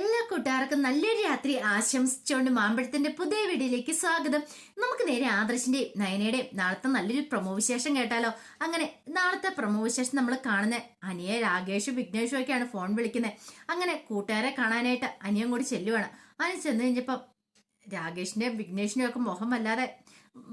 എല്ലാ കൂട്ടുകാർക്കും നല്ലൊരു രാത്രി ആശംസിച്ചുകൊണ്ട് മാമ്പഴത്തിന്റെ പുതിയ വീഡിയോയിലേക്ക് സ്വാഗതം. നമുക്ക് നേരെ ആദർശിന്റെയും നയനയുടെയും നാളത്തെ നല്ലൊരു പ്രൊമോ വിശേഷം കേട്ടാലോ? അങ്ങനെ നാളത്തെ പ്രൊമോ വിശേഷം നമ്മൾ കാണുന്ന അനിയ രാകേഷും വിഘ്നേഷും ഒക്കെയാണ് ഫോൺ വിളിക്കുന്നത്. അങ്ങനെ കൂട്ടുകാരെ കാണാനായിട്ട് അനിയൻ കൂടി ചെല്ലുവാണ്. അനി ചെന്ന് കഴിഞ്ഞപ്പം രാകേഷിന്റെയും വിഘ്നേഷിന്റെയും ഒക്കെ മുഖം വല്ലാതെ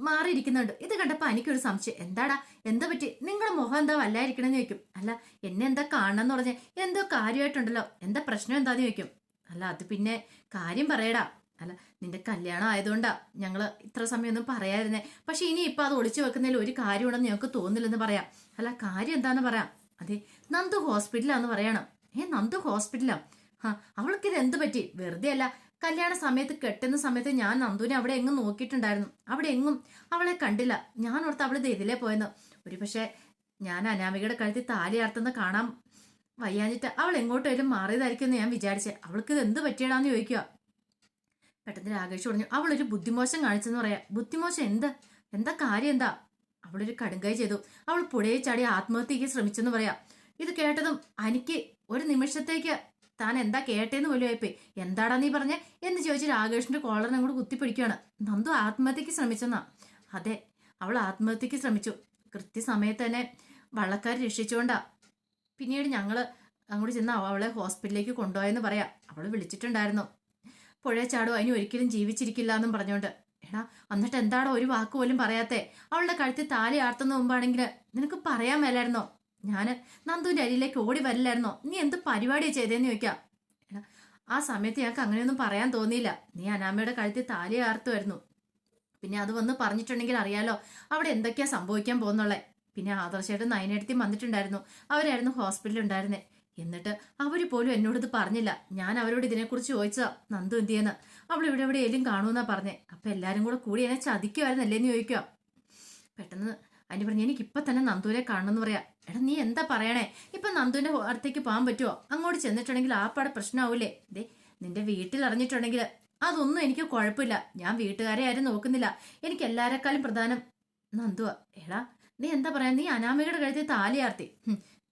മാറിയിരിക്കുന്നുണ്ട്. ഇത് കണ്ടപ്പോ എനിക്കൊരു സംശയം. എന്താടാ? എന്താ പറ്റി? നിങ്ങളുടെ മുഖം എന്താ വല്ലായിരിക്കണമെന്ന് ചോദിക്കും. അല്ല എന്നെ എന്താ കാണണം എന്ന് പറഞ്ഞാൽ എന്തോ കാര്യമായിട്ടുണ്ടല്ലോ. എന്താ പ്രശ്നം എന്താന്ന് ചോദിക്കും. അല്ല അത് പിന്നെ കാര്യം പറയടാ. അല്ല നിന്റെ കല്യാണം ആയതുകൊണ്ടാ ഞങ്ങൾ ഇത്ര സമയമൊന്നും പറയാതിരുന്നേ. പക്ഷെ ഇനി ഇപ്പം അത് ഒളിച്ചു വെക്കുന്നതിൽ ഒരു കാര്യമുണ്ടെന്ന് ഞങ്ങൾക്ക് തോന്നില്ലെന്ന് പറയാം. അല്ല കാര്യം എന്താണെന്ന് പറയാം? അതെ നന്ദു ഹോസ്പിറ്റലാന്ന് പറയണം. ഏ നന്ദു ഹോസ്പിറ്റലാ? ഹാ അവൾക്ക് ഇത് എന്ത് പറ്റി? വെറുതെ അല്ല കല്യാണ സമയത്ത് കെട്ടുന്ന സമയത്ത് ഞാൻ നന്ദുവിനെ അവിടെ എങ്ങും നോക്കിയിട്ടുണ്ടായിരുന്നു. അവിടെ എങ്ങും അവളെ കണ്ടില്ല. ഞാൻ ഓർത്ത് അവൾ ഇത് ഇതിലേ പോയെന്ന്. ഒരു പക്ഷേ ഞാൻ അനാമികയുടെ കഴുത്തിൽ താലി ആർത്തുന്ന കാണാൻ വയ്യാഞ്ഞിട്ട് അവൾ എങ്ങോട്ടേലും മാറിയതായിരിക്കും എന്ന് ഞാൻ വിചാരിച്ചേ. അവൾക്ക് ഇത് എന്ത് പറ്റിയടാന്ന് ചോദിക്കുക പെട്ടെന്ന് രാകേഷ് പറഞ്ഞു അവളൊരു ബുദ്ധിമോശം കാണിച്ചെന്ന് പറയാ. ബുദ്ധിമോശം എന്താ? എന്താ കാര്യം എന്താ? അവളൊരു കടുങ്കൈ ചെയ്തു. അവൾ പുഴയിൽ ചാടി ആത്മഹത്യക്ക് ശ്രമിച്ചെന്ന് പറയാം. ഇത് കേട്ടതും എനിക്ക് ഒരു നിമിഷത്തേക്ക് താൻ എന്താ കേട്ടേന്ന് പോലും ആയിപ്പോയി. എന്താടാ നീ പറഞ്ഞേ? എന്ന് ചോദിച്ച് രാകേഷിന്റെ കോളറിനെ അങ്ങോട്ട് കുത്തിപ്പിടിക്കുകയാണ് നന്ദു ആത്മഹത്യക്ക് ശ്രമിച്ചെന്നാ. അതെ അവൾ ആത്മഹത്യക്ക് ശ്രമിച്ചു. കൃത്യസമയത്ത് തന്നെ വള്ളക്കാർ രക്ഷിച്ചുകൊണ്ടാ പിന്നീട് ഞങ്ങൾ അങ്ങോട്ട് ചെന്ന് അവളെ ഹോസ്പിറ്റലിലേക്ക് കൊണ്ടുപോയെന്ന് പറയാം. അവൾ വിളിച്ചിട്ടുണ്ടായിരുന്നു. പുഴ ചാടോ അതിന് ഒരിക്കലും ജീവിച്ചിരിക്കില്ല എന്നും പറഞ്ഞുകൊണ്ട്. എടാ എന്നിട്ട് എന്താടോ ഒരു വാക്ക് പോലും പറയാത്തെ? അവളുടെ കഴുത്തിൽ താലി ആർത്തുന്ന മുമ്പാണെങ്കിൽ നിനക്ക് പറയാൻ മേലായിരുന്നോ? ഞാൻ നന്ദുവിന്റെ അരിയിലേക്ക് ഓടി വരില്ലായിരുന്നോ? നീ എന്ത് പരിപാടിയാണ് ചെയ്തതെന്ന് ചോദിക്കാം. എടാ ആ സമയത്ത് ഞങ്ങൾക്ക് അങ്ങനെയൊന്നും പറയാൻ തോന്നിയില്ല. നീ അനാമയുടെ കഴുത്തിൽ താലി ആർത്തുമായിരുന്നു പിന്നെ അത് വന്ന് പറഞ്ഞിട്ടുണ്ടെങ്കിൽ അറിയാലോ അവിടെ എന്തൊക്കെയാ സംഭവിക്കാൻ പോകുന്നുള്ളേ? പിന്നെ ആദർശേട്ടൻ നയനെടുത്തി വന്നിട്ടുണ്ടായിരുന്നു. അവരായിരുന്നു ഹോസ്പിറ്റലിൽ ഉണ്ടായിരുന്നേ. എന്നിട്ട് അവർ പോലും എന്നോട് ഇത് പറഞ്ഞില്ല. ഞാൻ അവരോട് ഇതിനെക്കുറിച്ച് ചോദിച്ചതാ. നന്ദു എന്തിയെന്ന്. അവൾ ഇവിടെ എവിടെ ഏലും കാണുമെന്നാ പറഞ്ഞേ. അപ്പൊ എല്ലാരും കൂടെ കൂടി എന്നെ ചതിക്കുമായിരുന്നല്ലേ എന്ന് ചോദിക്കുക പെട്ടെന്ന് അതിന് പറഞ്ഞു എനിക്ക് തന്നെ നന്ദുവിനെ കാണണമെന്ന് പറയാ. എടാ നീ എന്താ പറയണേ? ഇപ്പൊ നന്ദുവിന്റെ അടുത്തേക്ക് പോകാൻ പറ്റുമോ അങ്ങോട്ട് ചെന്നിട്ടുണ്ടെങ്കിൽ ആ പാടെ പ്രശ്നമാവൂലേ ദേ നിന്റെ വീട്ടിൽ അറിഞ്ഞിട്ടുണ്ടെങ്കിൽ അതൊന്നും എനിക്ക് കുഴപ്പമില്ല. ഞാൻ വീട്ടുകാരെ ആരും നോക്കുന്നില്ല. എനിക്ക് എല്ലാരെക്കാളും പ്രധാനം നന്ദുവാ. എടാ നീ എന്താ പറയാ? നീ അനാമികയുടെ കഴുത്തിൽ താലിയാർത്തി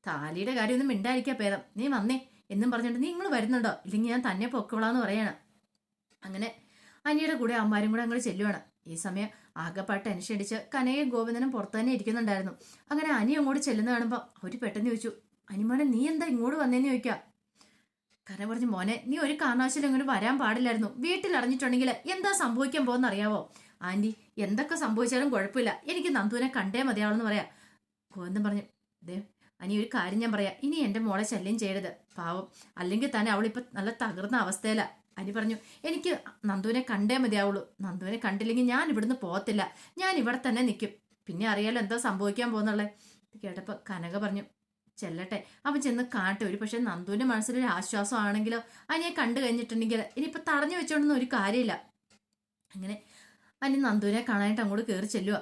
താലിയുടെ കാര്യമൊന്നും മിണ്ടായിരിക്കാ ഭേദം. നീ വന്നേ എന്നും പറഞ്ഞിട്ട് നീ നിങ്ങൾ വരുന്നുണ്ടോ? ഇല്ലെങ്കിൽ ഞാൻ തന്നെ പൊക്കോളാന്ന് പറയാണ്. അങ്ങനെ അനിയുടെ കൂടെ അമ്മാരും കൂടെ അങ്ങോട്ട് ചെല്ലുവാണ്. ഈ സമയം ആകെപ്പാട്ട് ടെൻഷൻ അടിച്ച് കനയും ഗോവിന്ദനും പുറത്തു തന്നെ ഇരിക്കുന്നുണ്ടായിരുന്നു. അങ്ങനെ അനി അങ്ങോട്ട് ചെല്ലുന്ന കാണുമ്പോൾ അവർ പെട്ടെന്ന് ചോദിച്ചു അനിമോനെ നീ എന്താ ഇങ്ങോട്ട് വന്നേന്ന് ചോദിക്കാം? കന പറഞ്ഞു മോനെ നീ ഒരു കാരണവശാലും ഇങ്ങോട്ട് വരാൻ പാടില്ലായിരുന്നു. വീട്ടിൽ അറിഞ്ഞിട്ടുണ്ടെങ്കിൽ എന്താ സംഭവിക്കാൻ പോകുന്ന അറിയാവോ ആന്റി എന്തൊക്കെ സംഭവിച്ചാലും കുഴപ്പമില്ല. എനിക്ക് നന്ദുവിനെ കണ്ടേ മതിയാവെന്ന് പറയാം. ഗോവിന്ദൻ പറഞ്ഞു ദേ അനി ഒരു കാര്യം ഞാൻ പറയാം. ഇനി എന്റെ മോളെ ശല്യം ചെയ്യരുത്. പാവം. അല്ലെങ്കിൽ തന്നെ അവളിപ്പോൾ നല്ല തകർന്ന അവസ്ഥയില. അനി പറഞ്ഞു എനിക്ക് നന്ദുവിനെ കണ്ടേ മതിയാവുള്ളൂ. നന്ദുവിനെ കണ്ടില്ലെങ്കിൽ ഞാൻ ഇവിടുന്ന് പോകത്തില്ല. ഞാൻ ഇവിടെ തന്നെ നിൽക്കും. പിന്നെ അറിയാലോ എന്താ സംഭവിക്കാൻ പോകുന്നുള്ളേ. കേട്ടപ്പോൾ കേട്ടപ്പോ കനക പറഞ്ഞു ചെല്ലട്ടെ. അവൻ ചെന്ന് കാട്ടെ. ഒരു പക്ഷെ നന്ദുവിന്റെ മനസ്സിലൊരു ആശ്വാസം ആണെങ്കിലോ അനിയെ കണ്ടു കഴിഞ്ഞിട്ടുണ്ടെങ്കിൽ ഇനിയിപ്പോൾ തടഞ്ഞു വെച്ചോണ്ടൊന്നും ഒരു കാര്യമില്ല. അങ്ങനെ അനി നന്ദുവിനെ കാണാനായിട്ട് അങ്ങോട്ട് കയറി ചെല്ലുക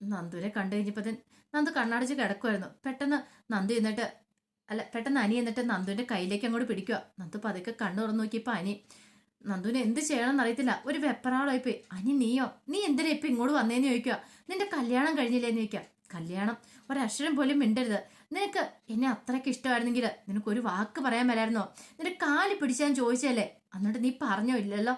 നന്ദുവിനെ കണ്ടു കഴിഞ്ഞപ്പോൾ നന്ദു കണ്ണടച്ച് കിടക്കുമായിരുന്നു പെട്ടെന്ന് നന്ദു എന്നിട്ട് അല്ല പെട്ടെന്ന് അനി എന്നിട്ട് നന്ദുവിന്റെ കയ്യിലേക്ക് അങ്ങോട്ട് പിടിക്കുക നന്ദു പതുക്കെ കണ്ണു തുറന്നു നോക്കിയപ്പോൾ അനി നന്ദുവിനെ എന്ത് ചെയ്യണമെന്ന് അറിയത്തില്ല. ഒരു വെപ്പറാളായിപ്പോയി അനി നീയോ? നീ എന്തിനാ ഇപ്പൊ ഇങ്ങോട്ട് വന്നേന്ന് ചോദിക്കുക നിന്റെ കല്യാണം കഴിഞ്ഞില്ലേന്ന് ചോദിക്കുക കല്യാണം? ഒരക്ഷരം പോലും മിണ്ടരുത്. നിനക്ക് എന്നെ അത്രയ്ക്ക് ഇഷ്ടമായിരുന്നെങ്കിൽ നിനക്ക് ഒരു വാക്ക് പറയാൻ മേലായിരുന്നോ? നിന്റെ കാൽ പിടിച്ചാൻ ചോദിച്ചല്ലേ എന്നിട്ട് നീ പറഞ്ഞോ ഇല്ലല്ലോ?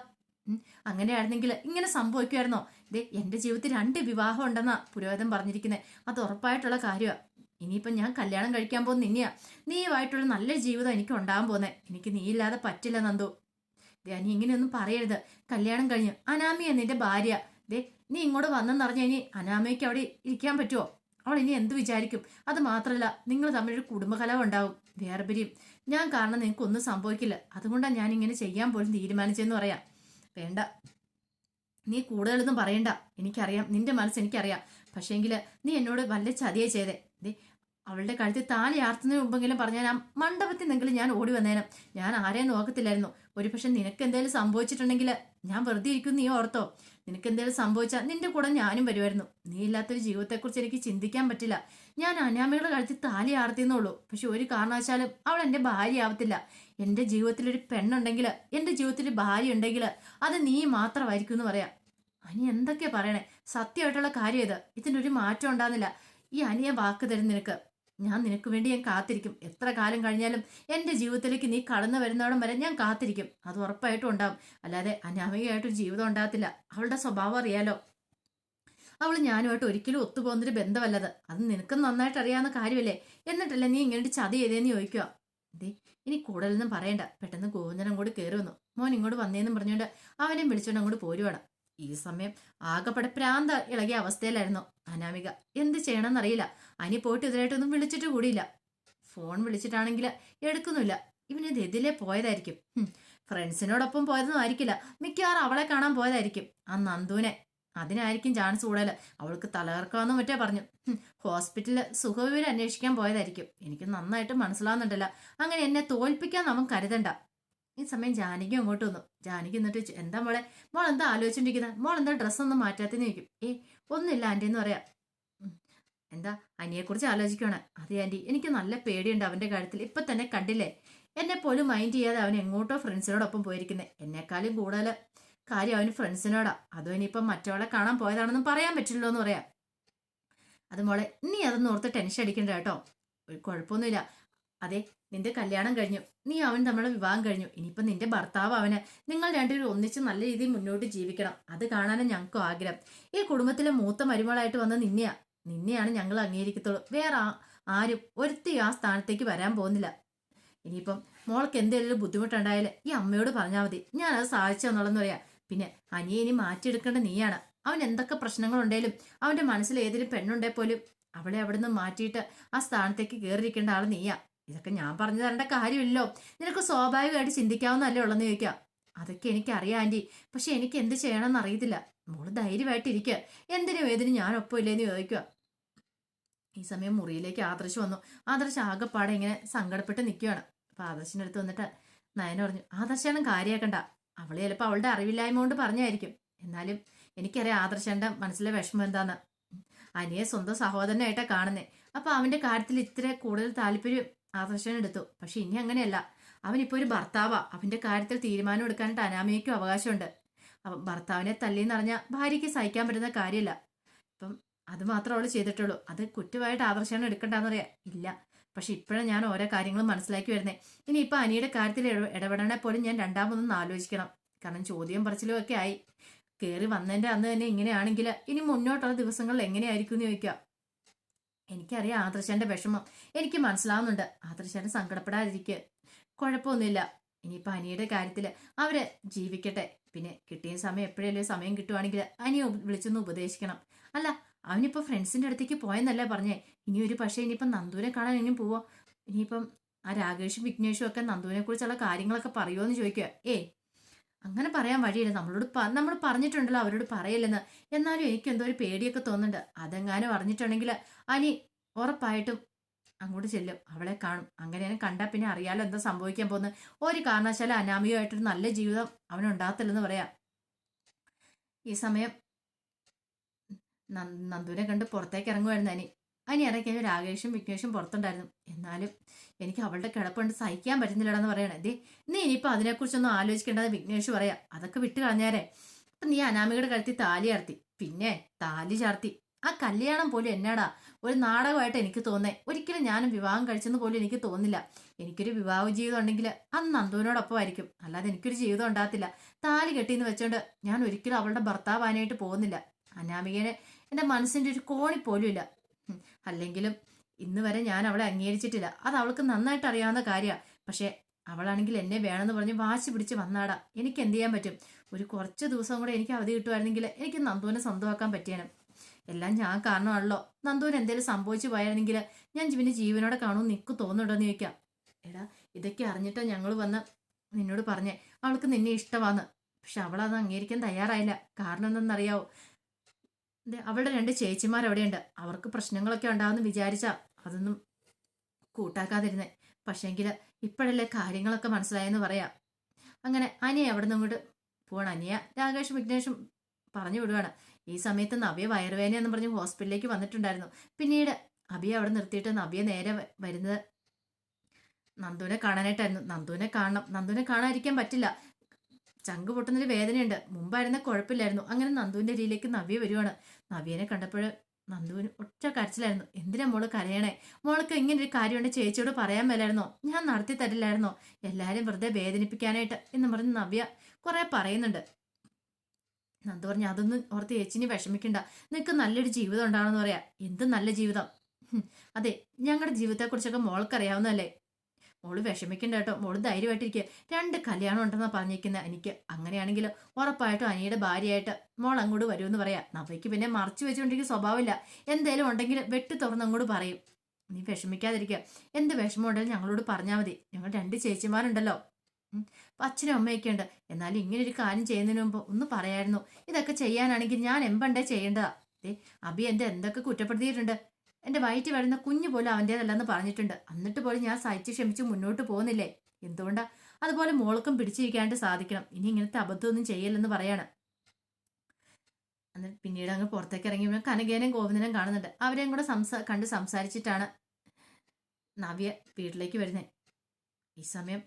അങ്ങനെയായിരുന്നെങ്കിൽ ഇങ്ങനെ സംഭവിക്കുമായിരുന്നോ? ദേ എന്റെ ജീവിതത്തിൽ രണ്ട് വിവാഹം ഉണ്ടെന്നാ പുരോഹിതൻ പറഞ്ഞിരിക്കുന്നത് അത് ഉറപ്പായിട്ടുള്ള കാര്യമാണ് ഇനിയിപ്പം ഞാൻ കല്യാണം കഴിക്കാൻ പോകുന്ന നിന്നെയാ. നീയുമായിട്ടുള്ള നല്ല ജീവിതം എനിക്ക് ഉണ്ടാകാൻ പോകുന്നത് എനിക്ക് നീ ഇല്ലാതെ പറ്റില്ല നന്ദു. ദേ നീ ഇങ്ങനെയൊന്നും പറയരുത്. കല്യാണം കഴിഞ്ഞു അനാമിയ നിന്റെ ഭാര്യ. ദേ നീ ഇങ്ങോട്ട് വന്നെന്നറിഞ്ഞ ഇനി അനാമയ്ക്ക് അവിടെ ഇരിക്കാൻ പറ്റുമോ അവൾ ഇനി എന്ത് വിചാരിക്കും? അത് മാത്രമല്ല നിങ്ങൾ തമ്മിലൊരു കുടുംബകലവ് ഉണ്ടാവും. വേർപിരിയും. ഞാൻ കാരണം നിങ്ങൾക്ക് ഒന്നും സംഭവിക്കില്ല. അതുകൊണ്ടാണ് ഞാൻ ഇങ്ങനെ ചെയ്യാൻ പോലും തീരുമാനിച്ചെന്ന് പറയാം. വേണ്ട. നീ കൂടുതലൊന്നും പറയണ്ട. എനിക്കറിയാം. നിന്റെ മനസ്സ് എനിക്കറിയാം. പക്ഷേങ്കിൽ നീ എന്നോട് വല്ല ചതിയെ ചെയ്തേ. അവളുടെ കഴുത്തിൽ താലി ആർത്തുന്നതിന് മുമ്പെങ്കിലും പറഞ്ഞാൽ ആ മണ്ഡപത്തിൽ നിന്നെങ്കിലും ഞാൻ ഓടി വന്നേനും. ഞാൻ ആരെയും നോക്കത്തില്ലായിരുന്നു. ഒരു പക്ഷെ നിനക്ക് എന്തെങ്കിലും സംഭവിച്ചിട്ടുണ്ടെങ്കിൽ ഞാൻ വെറുതെ ഇരിക്കും നീ ഓർത്തോ. നിനക്ക് എന്തെങ്കിലും സംഭവിച്ചാൽ നിന്റെ കൂടെ ഞാനും വരുമായിരുന്നു നീ ഇല്ലാത്തൊരു ജീവിതത്തെക്കുറിച്ച് എനിക്ക് ചിന്തിക്കാൻ പറ്റില്ല. ഞാൻ അനാമയുടെ കഴുത്തിൽ താലി ആർത്തിന്നുള്ളൂ പക്ഷെ ഒരു കാരണവശാലും അവൾ എന്റെ ഭാര്യ ജീവിതത്തിൽ ഒരു പെണ്ണുണ്ടെങ്കിൽ എന്റെ ജീവിതത്തിൽ ഭാര്യ ഉണ്ടെങ്കിൽ അത് നീ മാത്രമായിരിക്കും എന്ന് പറയാം. അനി എന്തൊക്കെ പറയണേ? സത്യമായിട്ടുള്ള കാര്യം ഇത്. ഇതിനൊരു മാറ്റം ഉണ്ടാകുന്നില്ല ഈ അനിയെ വാക്ക് തരും നിനക്ക്. ഞാൻ നിനക്ക് വേണ്ടി ഞാൻ കാത്തിരിക്കും. എത്ര കാലം കഴിഞ്ഞാലും എന്റെ ജീവിതത്തിലേക്ക് നീ കടന്നു വരുന്നോടം വരെ ഞാൻ കാത്തിരിക്കും. അത് ഉറപ്പായിട്ടും ഉണ്ടാവും. അല്ലാതെ അനാമികമായിട്ടൊരു ജീവിതം ഉണ്ടാകത്തില്ല. അവളുടെ സ്വഭാവം അറിയാലോ. അവൾ ഞാനുമായിട്ട് ഒരിക്കലും ഒത്തുപോകുന്നൊരു ബന്ധമല്ലത്. അത് നിനക്ക് നന്നായിട്ട് അറിയാവുന്ന കാര്യമല്ലേ? എന്നിട്ടല്ലേ നീ ഇങ്ങനെ ചതി ചെയ്തേന്ന് ചോദിക്കുക? ദേ ഇനി കൂടുതലൊന്നും പറയണ്ട. പെട്ടെന്ന് ഗോവിന്ദനം കൂടി കയറി വന്നു. മോൻ ഇങ്ങോട്ട് വന്നേന്നും പറഞ്ഞുകൊണ്ട് അവനെയും വിളിച്ചോണ്ട് അങ്ങോട്ട് പോരുവാണ് ഈ സമയം ആകപ്പെടെ പ്രാന്ത ഇളകിയ അവസ്ഥയിലായിരുന്നു അനാമിക. എന്ത് ചെയ്യണമെന്നറിയില്ല. അനി പോയിട്ട് ഇതിലായിട്ടൊന്നും വിളിച്ചിട്ട് കൂടിയില്ല. ഫോൺ വിളിച്ചിട്ടാണെങ്കിൽ എടുക്കുന്നില്ല ഇത് എതിലെ പോയതായിരിക്കും. ഫ്രണ്ട്സിനോടൊപ്പം പോയതൊന്നും ആയിരിക്കില്ല. മിക്കവാറും അവളെ കാണാൻ പോയതായിരിക്കും. ആ നന്ദുവിനെ അതിനായിരിക്കും ചാൻസ് കൂടുതൽ അവൾക്ക് തലകർക്കാമെന്ന് മറ്റേ പറഞ്ഞു. ഹോസ്പിറ്റലിൽ സുഖവിവരം അന്വേഷിക്കാൻ പോയതായിരിക്കും. എനിക്ക് നന്നായിട്ട് മനസ്സിലാവുന്നുണ്ടല്ല. അങ്ങനെ എന്നെ തോൽപ്പിക്കാൻ അവൻ കരുതണ്ട. ഈ സമയം ജാനകി അങ്ങോട്ട് വന്നു. ജാനകി എന്നിട്ട് എന്താ മോളെ? മോൾ എന്താ ആലോചിച്ചിരിക്കുന്നത് മോൾ എന്താ ഡ്രസ്സൊന്നും മാറ്റാത്തെന്ന് ചോദിക്കും. ഏ ഒന്നുമില്ല ആന്റി എന്ന് പറയാം. എന്താ? അനിയെക്കുറിച്ച് ആലോചിക്കുകയാണ് അതെ ആന്റി എനിക്ക് നല്ല പേടിയുണ്ട് അവന്റെ കാര്യത്തിൽ. ഇപ്പൊ തന്നെ കണ്ടില്ലേ? എന്നെ പോലും മൈൻഡ് ചെയ്യാതെ അവൻ എങ്ങോട്ടോ ഫ്രണ്ട്സിനോടൊപ്പം പോയിരിക്കുന്നത് എന്നെക്കാളും കൂടുതൽ കാര്യം അവന് ഫ്രണ്ട്സിനോടാ അതും ഇനിയിപ്പം മറ്റവളെ കാണാൻ പോയതാണെന്നും പറയാൻ പറ്റില്ലല്ലോ എന്ന് പറയാം. അത് മോളെ നീ അതൊന്നും ഓർത്ത് ടെൻഷൻ അടിക്കണ്ട കേട്ടോ. ഒരു കുഴപ്പമൊന്നുമില്ല. അതെ നിന്റെ കല്യാണം കഴിഞ്ഞു. നീ അവൻ നമ്മളെ വിവാഹം കഴിഞ്ഞു. ഇനിയിപ്പം നിന്റെ ഭർത്താവ് അവന്. നിങ്ങൾ രണ്ടുപേരും ഒന്നിച്ച് നല്ല രീതിയിൽ മുന്നോട്ട് ജീവിക്കണം. അത് കാണാനും ഞങ്ങൾക്കും ആഗ്രഹം. ഈ കുടുംബത്തിലെ മൂത്ത മരുമകളായിട്ട് വന്ന നിന്നെയാ. നിന്നെയാണ് ഞങ്ങൾ അംഗീകരിക്കത്തുള്ളൂ. വേറെ ആരും ഒരുത്തി ആ സ്ഥാനത്തേക്ക് വരാൻ പോകുന്നില്ല. ഇനിയിപ്പം മോൾക്ക് എന്തെങ്കിലും ബുദ്ധിമുട്ടുണ്ടായാലും ഈ അമ്മയോട് പറഞ്ഞാൽ മതി. ഞാനത് സാധിച്ചു എന്നുള്ളതെന്ന് പറയാം. പിന്നെ അനിയെ ഇനി മാറ്റിയെടുക്കേണ്ട നീയാണ്. അവൻ എന്തൊക്കെ പ്രശ്നങ്ങളുണ്ടേലും അവന്റെ മനസ്സിൽ ഏതൊരു പെണ്ണുണ്ടേ പോലും അവളെ അവിടുന്ന് മാറ്റിയിട്ട് ആ സ്ഥാനത്തേക്ക് കയറിയിരിക്കേണ്ട ആൾ നീയാ. ഇതൊക്കെ ഞാൻ പറഞ്ഞു തരേണ്ട കാര്യമില്ലോ നിനക്ക് സ്വാഭാവികമായിട്ട് ചിന്തിക്കാവുന്നല്ലേ ഉള്ളെന്ന് ചോദിക്കാം. അതൊക്കെ എനിക്കറിയാം ആന്റി. പക്ഷെ എനിക്ക് എന്ത് ചെയ്യണമെന്ന് അറിയത്തില്ല. മോൾ ധൈര്യമായിട്ടിരിക്കുക എന്തിനും ഏതിനും ഞാൻ ഒപ്പം ഇല്ലേന്ന് ചോദിക്കുക ഈ സമയം മുറിയിലേക്ക് ആദർശ് വന്നു. ആദർശ് ആകെപ്പാടെ ഇങ്ങനെ സങ്കടപ്പെട്ട് നിൽക്കുകയാണ് അപ്പൊ ആദർശിന്റെ അടുത്ത് വന്നിട്ട് നയന പറഞ്ഞു ആദർശാണ് കാര്യമാക്കണ്ട. അവൾ ചിലപ്പോൾ അവളുടെ അറിവില്ലായ്മ കൊണ്ട് പറഞ്ഞായിരിക്കും. എന്നാലും എനിക്കറിയാം ആദർശന്റെ മനസ്സിലെ വിഷമം എന്താന്ന്. അനിയെ സ്വന്തം സഹോദരനായിട്ടാ കാണുന്നേ. അപ്പൊ അവന്റെ കാര്യത്തിൽ ഇത്ര കൂടുതൽ താല്പര്യം ആദർശൻ എടുത്തു. പക്ഷെ ഇനി അങ്ങനെയല്ല. അവനിപ്പോ ഒരു ഭർത്താവാ. അവന്റെ കാര്യത്തിൽ തീരുമാനം എടുക്കാനായിട്ട് അനാമയ്ക്കും അവകാശമുണ്ട്. അവൻ ഭർത്താവിനെ തല്ലിന്ന് പറഞ്ഞാൽ ഭാര്യയ്ക്ക് സഹിക്കാൻ പറ്റുന്ന കാര്യമല്ല. ഇപ്പം അത് മാത്രമേ അവൾ ചെയ്തിട്ടുള്ളൂ. അത് കുറ്റമായിട്ട് ആദർശനം എടുക്കണ്ടെന്നറിയാം ഇല്ല. പക്ഷെ ഇപ്പോഴും ഞാൻ ഓരോ കാര്യങ്ങളും മനസ്സിലാക്കി വരുന്നേ. ഇനി ഇപ്പൊ അനിയുടെ കാര്യത്തിൽ ഇട- ഇടപെടണേ പോലും ഞാൻ രണ്ടാമതൊന്ന് ആലോചിക്കണം. കാരണം ചോദ്യം പറച്ചിലും ഒക്കെ ആയി. കയറി വന്നതിന്റെ അന്ന് തന്നെ ഇങ്ങനെയാണെങ്കിൽ ഇനി മുന്നോട്ടുള്ള ദിവസങ്ങളിൽ എങ്ങനെയായിരിക്കും എന്ന് ചോദിക്കാം. എനിക്കറിയാം ആദർശന്റെ വിഷമം. എനിക്ക് മനസ്സിലാവുന്നുണ്ട്. ആദർശന് സങ്കടപ്പെടാതിരിക്കുക കുഴപ്പമൊന്നുമില്ല. ഇനിയിപ്പൊ അനിയുടെ കാര്യത്തിൽ അവർ ജീവിക്കട്ടെ. പിന്നെ കിട്ടിയ സമയം എപ്പോഴേലും സമയം കിട്ടുവാണെങ്കിൽ അനിയെ വിളിച്ചൊന്ന് ഉപദേശിക്കണം. അല്ല അവനിപ്പോ ഫ്രണ്ട്സിന്റെ അടുത്തേക്ക് പോയെന്നല്ലേ പറഞ്ഞേ. ഇനി ഒരു പക്ഷേ ഇനിയിപ്പം നന്ദുവിനെ കാണാൻ ഇനിയും പോവോ. ഇനിയിപ്പം ആ രാകേഷും വിഘ്നേഷും ഒക്കെ നന്ദുവിനെ കുറിച്ചുള്ള കാര്യങ്ങളൊക്കെ പറയുമോ എന്ന് ചോദിക്കുക ഏ അങ്ങനെ പറയാൻ വഴിയില്ല. നമ്മളോട് നമ്മൾ പറഞ്ഞിട്ടുണ്ടല്ലോ അവരോട് പറയില്ലെന്ന്. എന്നാലും എനിക്ക് എന്തോ ഒരു പേടിയൊക്കെ തോന്നുന്നുണ്ട്. അതെങ്ങാനും അറിഞ്ഞിട്ടുണ്ടെങ്കിൽ അനി ഉറപ്പായിട്ടും അങ്ങോട്ട് ചെല്ലും. അവളെ കാണും. അങ്ങനെ കണ്ടാൽ പിന്നെ അറിയാലോ എന്താ സംഭവിക്കാൻ പോകുന്നത്. ഒരു കാരണവശാലും അനാമികമായിട്ടൊരു നല്ല ജീവിതം അവനുണ്ടാകത്തില്ലെന്ന് പറയാം. ഈ സമയം നന്ദുവിനെ കണ്ട് പുറത്തേക്ക് ഇറങ്ങുമായിരുന്നു അനി. അനി ഒരു രാകേഷും വിഘ്നേഷും പുറത്തുണ്ടായിരുന്നു. എന്നാലും എനിക്ക് അവളുടെ കിടപ്പുണ്ട് സഹിക്കാൻ പറ്റുന്നില്ലടാന്ന് പറയണേ. ദേ നീ ഇനിയിപ്പോൾ അതിനെക്കുറിച്ചൊന്നും ആലോചിക്കേണ്ടത് വിഘ്നേഷ് പറയാം. അതൊക്കെ വിട്ട് കളഞ്ഞാരേ. അപ്പം നീ അനാമികയുടെ കഴുത്തി താലി ചാർത്തി. പിന്നെ താലി ചാർത്തി. ആ കല്യാണം പോലും എന്നാടാ? ഒരു നാടകമായിട്ട് എനിക്ക് തോന്നേ. ഒരിക്കലും ഞാനും വിവാഹം കഴിച്ചെന്ന് പോലും എനിക്ക് തോന്നില്ല. എനിക്കൊരു വിവാഹ ജീവിതം ഉണ്ടെങ്കിൽ അന്ന് നന്ദുവിനോടൊപ്പം ആയിരിക്കും അല്ലാതെ എനിക്കൊരു ജീവിതം ഉണ്ടാകത്തില്ല. താലി കെട്ടിയെന്ന് വെച്ചോണ്ട് ഞാൻ ഒരിക്കലും അവളുടെ ഭർത്താവാനായിട്ട് പോകുന്നില്ല. അനാമികനെ എന്റെ മനസ്സിന്റെ ഒരു കോണി പോലും ഇല്ല. അല്ലെങ്കിലും ഇന്ന് വരെ ഞാൻ അവളെ അംഗീകരിച്ചിട്ടില്ല. അത് അവൾക്ക് നന്നായിട്ട് അറിയാവുന്ന കാര്യമാണ് പക്ഷേ അവളാണെങ്കിൽ എന്നെ വേണമെന്ന് പറഞ്ഞ് വാശി പിടിച്ച് വന്നാടാ. എനിക്ക് എന്ത് ചെയ്യാൻ പറ്റും? ഒരു കുറച്ച് ദിവസം കൂടെ എനിക്ക് അവധി കിട്ടുമായിരുന്നെങ്കിൽ എനിക്ക് നന്ദുവിനെ സ്വന്തമാക്കാൻ പറ്റിയാണ് എല്ലാം ഞാൻ കാരണമാണല്ലോ. നന്ദുവിന് എന്തെങ്കിലും സംഭവിച്ചു പോയായിരുന്നെങ്കിൽ ഞാൻ പിന്നെ ജീവനോടെ കാണുമെന്ന് നിനക്ക് തോന്നുന്നുണ്ടോ എന്ന് ചോദിക്കാം. എടാ ഇതൊക്കെ അറിഞ്ഞിട്ടാ ഞങ്ങൾ വന്ന് നിന്നോട് പറഞ്ഞേ. അവൾക്ക് നിന്നെ ഇഷ്ടമാണ് പക്ഷെ അവളത് അംഗീകരിക്കാൻ തയ്യാറായില്ല. കാരണം എന്തെന്നറിയാവോ അവളുടെ രണ്ട് ചേച്ചിമാർ അവിടെയുണ്ട്. അവർക്ക് പ്രശ്നങ്ങളൊക്കെ ഉണ്ടാവുമെന്ന് വിചാരിച്ചാ അതൊന്നും കൂട്ടാക്കാതിരുന്നേ. പക്ഷേങ്കിൽ ഇപ്പോഴല്ലേ കാര്യങ്ങളൊക്കെ മനസ്സിലായെന്ന് പറയാം. അങ്ങനെ അനിയ അവിടെ നിന്ന് ഇങ്ങോട്ട് പോകണം അനിയ രാകേഷ് വിഘ്നേഷും പറഞ്ഞു വിടുവാണ്. ഈ സമയത്ത് നവ്യ വയറുവേന എന്ന് പറഞ്ഞ് ഹോസ്പിറ്റലിലേക്ക് വന്നിട്ടുണ്ടായിരുന്നു. പിന്നീട് അബിയെ അവിടെ നിർത്തിയിട്ട് നവ്യ നേരെ വരുന്നത് നന്ദുവിനെ കാണാനായിട്ടായിരുന്നു. നന്ദുവിനെ കാണണം. നന്ദുവിനെ കാണാതിരിക്കാൻ പറ്റില്ല. ചങ്ക് പൊട്ടുന്നൊരു വേദനയുണ്ട്. മുമ്പായിരുന്ന കുഴപ്പമില്ലായിരുന്നു. അങ്ങനെ നന്ദുവിന്റെ അരിയിലേക്ക് നവ്യ വരുവാണ്. നവ്യനെ കണ്ടപ്പോൾ നന്ദുവിന് ഒറ്റ കരച്ചിലായിരുന്നു. എന്തിനാ മോൾ കരയണേ? മോൾക്ക് ഇങ്ങനെ ഒരു കാര്യമുണ്ട്. ചേച്ചിയോട് പറയാൻ മേലായിരുന്നോ? ഞാൻ നടത്തി തരില്ലായിരുന്നോ? എല്ലാരും വെറുതെ വേദനിപ്പിക്കാനായിട്ട് എന്ന് പറഞ്ഞ് നവ്യ കുറെ പറയുന്നുണ്ട്. നന്ദു പറഞ്ഞു അതൊന്നും ഓർത്ത് ചേച്ചിനി വിഷമിക്കണ്ട. നിനക്ക് നല്ലൊരു ജീവിതം ഉണ്ടാവണമെന്ന് പറയാ. എന്ത് നല്ല ജീവിതം? അതെ ഞങ്ങളുടെ ജീവിതത്തെക്കുറിച്ചൊക്കെ മോൾക്കറിയാവുന്നതല്ലേ? മോൾ വിഷമിക്കണ്ട കേട്ടോ. മോൾ ധൈര്യമായിട്ടിരിക്കുക രണ്ട് കല്യാണം ഉണ്ടെന്നാണ് പറഞ്ഞിരിക്കുന്നത് എനിക്ക് അങ്ങനെയാണെങ്കിൽ ഉറപ്പായിട്ടും അനിയുടെ ഭാര്യയായിട്ട് മോൾ അങ്ങോട്ട് വരുമെന്ന് പറയാം. നവയ്ക്ക് പിന്നെ മറച്ചു വെച്ചുകൊണ്ടിരിക്കുന്ന സ്വഭാവമില്ല. എന്തേലും ഉണ്ടെങ്കിൽ വെട്ടി തുറന്ന് അങ്ങോട്ട് പറയും. നീ വിഷമിക്കാതിരിക്കുക എന്ത് വിഷമം ഉണ്ടെങ്കിലും ഞങ്ങളോട് പറഞ്ഞാൽ മതി. ഞങ്ങൾ രണ്ട് ചേച്ചിമാരുണ്ടല്ലോ. അപ്പം അച്ഛനും അമ്മയൊക്കെ ഉണ്ട്. എന്നാലും ഇങ്ങനെ ഒരു കാര്യം ചെയ്യുന്നതിന് മുമ്പ് ഒന്ന് പറയായിരുന്നു. ഇതൊക്കെ ചെയ്യാനാണെങ്കിൽ ഞാൻ എമ്പണ്ടേ ചെയ്യേണ്ടതാ. അബി എന്റെ എന്തൊക്കെ കുറ്റപ്പെടുത്തിയിട്ടുണ്ട്. എന്റെ വയറ്റി വരുന്ന കുഞ്ഞു പോലും അവന്റേതല്ലെന്ന് പറഞ്ഞിട്ടുണ്ട്. എന്നിട്ട് പോലും ഞാൻ സഹിച്ച് ക്ഷമിച്ച് മുന്നോട്ട് പോകുന്നില്ലേ? എന്തുകൊണ്ടാ? അതുപോലെ മോൾക്കും പിടിച്ചിരിക്കാണ്ട് സാധിക്കണം. ഇനി ഇങ്ങനത്തെ അബദ്ധമൊന്നും ചെയ്യല്ലെന്ന് പറയാണ്. എന്നിട്ട് പിന്നീട് അങ്ങ് പുറത്തേക്ക് ഇറങ്ങി കനകേനും ഗോവിന്ദനും കാണുന്നുണ്ട്. അവരെയും കൂടെ സംസാ കണ്ട് സംസാരിച്ചിട്ടാണ് നവ്യ വീട്ടിലേക്ക് വരുന്നത് ഈ സമയം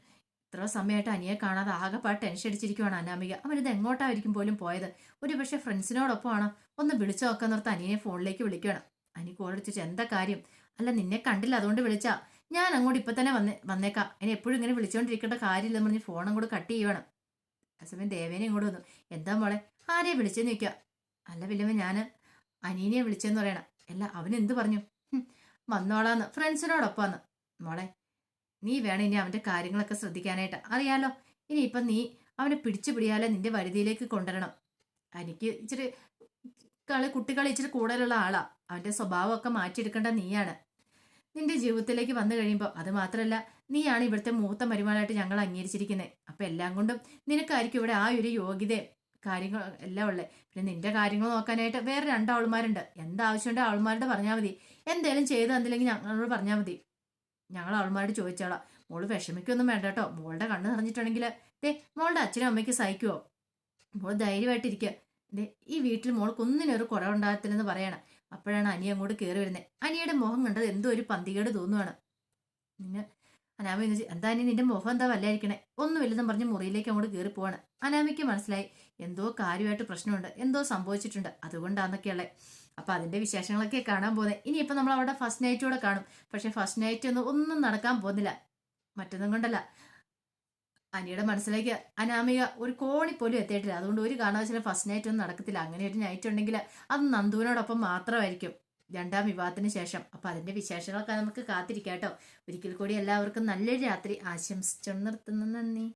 ഇത്ര സമയമായിട്ട് അനിയെ കാണാതെ ആകെപ്പാട് ടെൻഷൻ അടിച്ചിരിക്കുവാണ് അനാമിക. അവനിത് എങ്ങോട്ടായിരിക്കും പോലും പോയത്? ഒരു പക്ഷേ ഫ്രണ്ട്സിനോടൊപ്പമാണോ ഒന്ന് വിളിച്ചു നോക്കാൻ നിർത്ത് അനിയനെ ഫോണിലേക്ക് വിളിക്കുകയാണ്. അനി കോളടിച്ചു എന്താ കാര്യം? അല്ല നിന്നെ കണ്ടില്ല അതുകൊണ്ട് വിളിച്ചാ. ഞാൻ അങ്ങോട്ട് ഇപ്പൊ തന്നെ വന്നേ വന്നേക്കാം. ഇനി എപ്പോഴും ഇങ്ങനെ വിളിച്ചുകൊണ്ടിരിക്കേണ്ട കാര്യമില്ലെന്ന് പറഞ്ഞ് ഫോണും കൂടെ കട്ട് ചെയ്യണം. ആ സമയം ദേവേനെ ഇങ്ങോട്ട് വന്നു. എന്താ മോളെ? ആരെയെ വിളിച്ചെന്ന് ചോദിക്കുക അല്ല വല്യമ്മ ഞാൻ അനീനെ വിളിച്ചെന്ന് പറയണം. അല്ല അവൻ എന്ത് പറഞ്ഞു? "ഹും, വന്നോളാന്ന്. ഫ്രണ്ട്സിനോടൊപ്പമാണ് മോളെ നീ വേണം ഇനി അവന്റെ കാര്യങ്ങളൊക്കെ ശ്രദ്ധിക്കാനായിട്ട്. അറിയാലോ? ഇനി ഇപ്പം നീ അവനെ പിടിച്ചു പിടിയാലേ നിന്റെ വരുതിയിലേക്ക് കൊണ്ടുവരണം. എനിക്ക് ഇച്ചിരി കളി കുട്ടികൾ ഇച്ചിരി കൂടുതലുള്ള ആളാ. അവന്റെ സ്വഭാവമൊക്കെ മാറ്റിയെടുക്കേണ്ട നീയാണ്. നിന്റെ ജീവിതത്തിലേക്ക് വന്നു കഴിയുമ്പോൾ അത് മാത്രമല്ല നീയാണ് ഇവിടുത്തെ മൂത്ത മരുമാളായിട്ട് ഞങ്ങൾ അംഗീകരിച്ചിരിക്കുന്നത് അപ്പൊ എല്ലാം കൊണ്ടും നിനക്കായിരിക്കും ഇവിടെ ആ ഒരു യോഗ്യതയും കാര്യങ്ങൾ എല്ലാം ഉള്ളത് പിന്നെ നിന്റെ കാര്യങ്ങൾ നോക്കാനായിട്ട് വേറെ രണ്ട് ആൾമാരുണ്ട് എന്താവശ്യമുണ്ട് ആൾമാരുടെ പറഞ്ഞാൽ മതി. എന്തേലും ചെയ്ത് തന്നില്ലെങ്കിൽ ഞങ്ങളോട് പറഞ്ഞാൽ മതി. ഞങ്ങൾ ആൾമാരോട് ചോദിച്ചോളാം. മോൾ വിഷമിക്കൊന്നും വേണ്ട കേട്ടോ. മോളുടെ കണ്ണ് നിറഞ്ഞിട്ടുണ്ടെങ്കിൽ ദേ മോളുടെ അച്ഛനും അമ്മയ്ക്ക് സഹിക്കുമോ മോൾ ധൈര്യമായിട്ടിരിക്കുക ഈ വീട്ടിൽ മോൾക്ക് ഒന്നിനൊരു കുറവുണ്ടാകത്തില്ലെന്ന് പറയണം. അപ്പോഴാണ് അനിയ അങ്ങോട്ട് കയറി വരുന്നത് അനിയുടെ മുഖം കണ്ടത് എന്തോ ഒരു പന്തികേട് തോന്നുവാണ്. നിന്നെ അനാമ എന്ന് വെച്ചാൽ എന്താ അനി നിന്റെ മുഖം എന്താ വല്ലായിരിക്കണേ? ഒന്നും ഒന്നുമില്ലെന്നും പറഞ്ഞ് മുറിയിലേക്ക് അങ്ങോട്ട് കയറി പോവാണ്. അനാമയ്ക്ക് മനസ്സിലായി എന്തോ കാര്യമായിട്ട് പ്രശ്നമുണ്ട് എന്തോ സംഭവിച്ചിട്ടുണ്ട്. അതുകൊണ്ടാന്നൊക്കെയുള്ളത് അപ്പൊ അതിന്റെ വിശേഷങ്ങളൊക്കെ കാണാൻ പോകുന്നത് ഇനിയിപ്പോ നമ്മൾ അവിടെ ഫസ്റ്റ് നൈറ്റ് കൂടെ കാണും. പക്ഷെ ഫസ്റ്റ് നൈറ്റ് ഒന്നും ഒന്നും നടക്കാൻ പോകുന്നില്ല. മറ്റൊന്നും കൊണ്ടല്ല. അനിയുടെ മനസ്സിലേക്ക് അനാമിക ഒരു കോണി പോലും എത്തിയിട്ടില്ല. അതുകൊണ്ട് ഒരു കാരണവശാലും ഫസ്റ്റ് നൈറ്റ് ഒന്നും നടക്കത്തില്ല. അങ്ങനെ ഒരു നൈറ്റ് ഉണ്ടെങ്കിൽ അത് നന്ദുവിനോടൊപ്പം മാത്രമായിരിക്കും രണ്ടാം വിവാഹത്തിന് ശേഷം. അപ്പൊ അതിന്റെ വിശേഷങ്ങളൊക്കെ നമുക്ക് കാത്തിരിക്കാം കേട്ടോ. ഒരിക്കൽ കൂടി എല്ലാവർക്കും നല്ലൊരു രാത്രി. ആശംസിച്ചു നിർത്തുന്നു. നന്ദി.